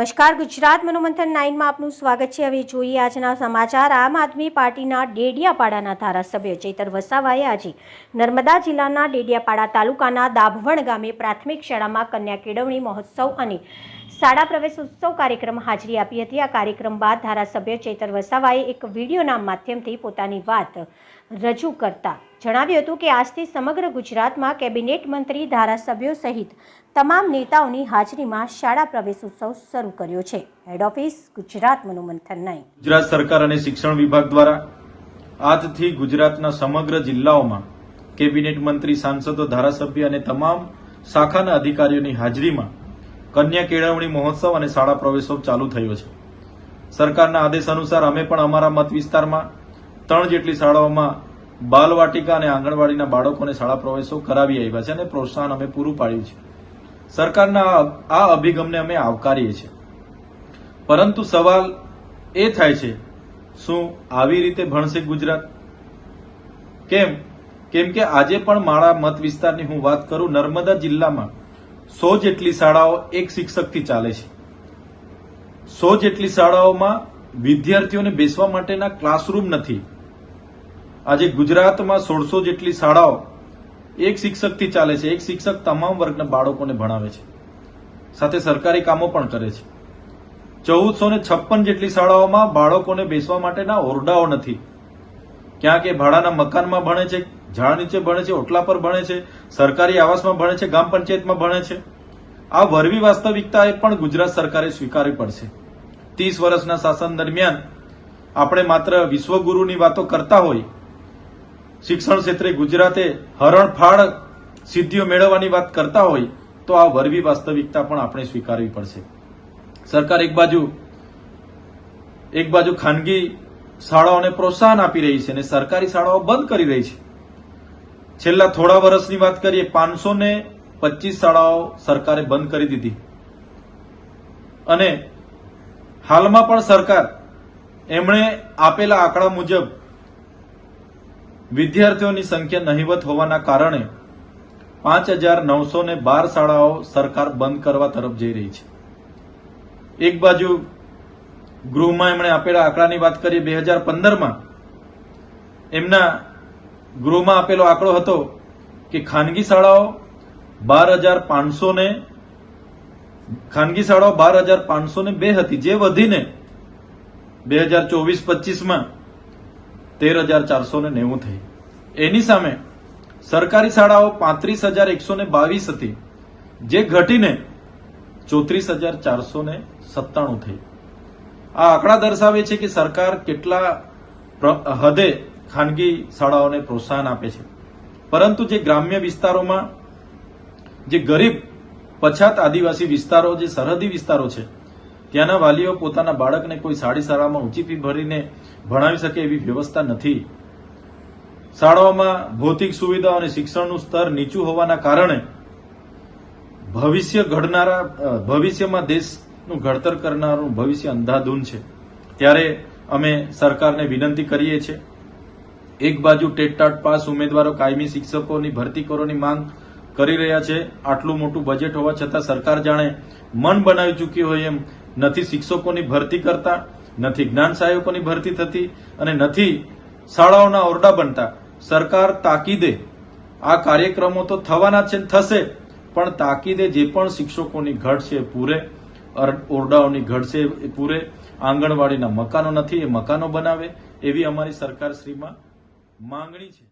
નમસ્કાર, ગુજરાત મનોમંથન નાઇનમાં આપનું સ્વાગત છે. હવે જોઈએ આજના સમાચાર. આમ આદમી પાર્ટીના ડેડિયાપાડાના ધારાસભ્ય ચેતર વસાવાએ આજે નર્મદા જિલ્લાના ડેડિયાપાડા તાલુકાના દાભવણ ગામે પ્રાથમિક શાળામાં કન્યા કેળવણી મહોત્સવ અને શાળા પ્રવેશ ઉત્સવ કાર્યક્રમ હાજરી આપી હતી. આ કાર્યક્રમ બાદ ધારાસભ્ય ચેતર વસાવાએ એક વિડીયોના માધ્યમથી પોતાની વાત રજૂ કરતા જણાવ્યું હતું કે આજથી સમગ્ર ગુજરાતમાં કેબિનેટ મંત્રી, ધારાસભ્યો સહિત તમામ નેતાઓની હાજરીમાં શાળા પ્રવેશ ઉત્સવ શરૂ કર્યો છે. હેડ ઓફિસ ગુજરાત મનોમંથન નહીં ગુજરાત સરકાર અને શિક્ષણ વિભાગ દ્વારા આજથી ગુજરાતના સમગ્ર જિલ્લાઓમાં કેબિનેટ મંત્રી, સાંસદો, ધારાસભ્ય અને તમામ શાખાના અધિકારીઓની હાજરીમાં કન્યા કેળવણી મહોત્સવ અને શાળા પ્રવેશોત્સવ ચાલુ થયો છે. સરકારના આદેશ અનુસાર અમે પણ અમારા મત વિસ્તારમાં ત્રણ જેટલી શાળાઓમાં બાલવાટિકા અને આંગણવાડીના બાળકોને શાળા પ્રવેશો કરાવી આવ્યા છે અને પ્રોત્સાહન અમે પૂરું પાડ્યું છે. સરકારના આ- અભિગમને અમે આવકારીએ છીએ. પરંતુ સવાલ એ થાય છે, શું આવી રીતે ભણશે ગુજરાત? કેમ? કેમ કે આજે પણ મારા મત વિસ્તારની હું વાત કરું નર્મદા જિલ્લામાં સો જેટલી શાળાઓ એક શિક્ષકથી ચાલે છે. સો જેટલી શાળાઓમાં વિદ્યાર્થીઓને બેસવા માટેના ક્લાસરૂમ નથી. આજે ગુજરાતમાં સોળસો જેટલી શાળાઓ એક શિક્ષકથી ચાલે છે. એક શિક્ષક તમામ વર્ગના બાળકોને ભણાવે છે. સાથે સરકારી કામો પણ કરે છે. ચૌદસો ને છપ્પન જેટલી શાળાઓમાં બાળકોને બેસવા માટેના ઓરડાઓ નથી. ક્યાંક એ ભાડાના મકાનમાં ભણે છે. ઝાડ નીચે ભણે છે, ઓટલા પર ભણે છે, સરકારી આવાસમાં ભણે છે ગ્રામ પંચાયતમાં ભણે છે. આ વરવી વાસ્તવિકતા એ પણ ગુજરાત સરકારે સ્વીકારવી પડશે. ત્રીસ વર્ષના શાસન દરમિયાન આપણે માત્ર વિશ્વગુરુની વાતો કરતા હોય, શિક્ષણ ક્ષેત્રે ગુજરાતે હરણફાળ સિદ્ધિઓ મેળવવાની વાત કરતા હોય, તો આ વરવી વાસ્તવિકતા પણ આપણે સ્વીકારવી પડશે. સરકાર એક બાજુ એક બાજુ ખાનગી શાળાઓને પ્રોત્સાહન આપી રહી છે અને સરકારી શાળાઓ બંધ કરી રહી છે. છેલ્લા થોડા વર્ષની વાત કરીએ, પાંચસો ને પચીસ શાળાઓ સરકારે બંધ કરી દીધી. અને હાલમાં પણ સરકાર એમણે આપેલા આંકડા મુજબ વિદ્યાર્થીઓની સંખ્યા નહીવત હોવાના કારણે પાંચ હજાર નવસો ને બાર શાળાઓ સરકાર બંધ કરવા તરફ જઈ રહી છે. એક બાજુ ગૃહમાં એમણે આપેલા આંકડાની વાત કરીએ, બે હજાર પંદરમાં એમના ગૃહમાં આપેલો આંકડો હતો કે ખાનગી શાળાઓ બાર હજાર પાંચસો ને ખાનગી શાળાઓ બાર હજાર પાંચસો ને બે હતી. જે વધીને બે હજાર ચોવીસ પચીસમાં તેર હજાર ચારસો ને નેવું થઈ. એની સામે સરકારી શાળાઓ પાંત્રીસ હજાર એકસો ને બાવીસ હતી. જે ઘટીને ચોત્રીસ હજાર ચારસો ને સત્તાણું થઈ. આ આંકડા દર્શાવે છે કે સરકાર કેટલા હદે ખાનગી શાળાઓને પ્રોત્સાહન આપે છે. પરંતુ જે ગ્રામ્ય વિસ્તારોમાં જે ગરીબ, પછાત આદિવાસી વિસ્તારો, જે સરહદી વિસ્તારો છે, ત્યાંના વાલીઓ પોતાના બાળકને કોઈ સાડી શાળામાં ઊંચી ફી ભરીને ભણાવી શકે એવી વ્યવસ્થા નથી. શાળાઓમાં ભૌતિક સુવિધાઓ અને શિક્ષણનું સ્તર નીચું હોવાના કારણે ભવિષ્ય ઘડનારા ભવિષ્યમાં દેશનું ઘડતર કરનારું ભવિષ્ય અંધાધૂન છે. ત્યારે અમે સરકારને વિનંતી કરીએ છીએ એક બાજુ ટેટ ટાટ પાસ ઉમેદવારો કાયમી શિક્ષકોની ભરતી કરવાની માંગ કરી રહ્યા છે. આટલું મોટું બજેટ હોવા છતાં સરકાર જાણે મન બનાવી ચૂકી હોય એમ નથી શિક્ષકોની ભરતી કરતા, નથી જ્ઞાન સહાયકોની ભરતી થતી અને નથી શાળાઓના ઓરડા બનતા. સરકાર તાકીદે આ કાર્યક્રમો તો થવાના છે થશે, પણ તાકીદે જે પણ શિક્ષકોની ઘટ છે પૂરે ઓરડાઓની ઘટ છે પૂરે, આંગણવાડીના મકાનો નથી, એ મકાનો બનાવે એવી અમારી સરકારશ્રીમાં માંગણી છે.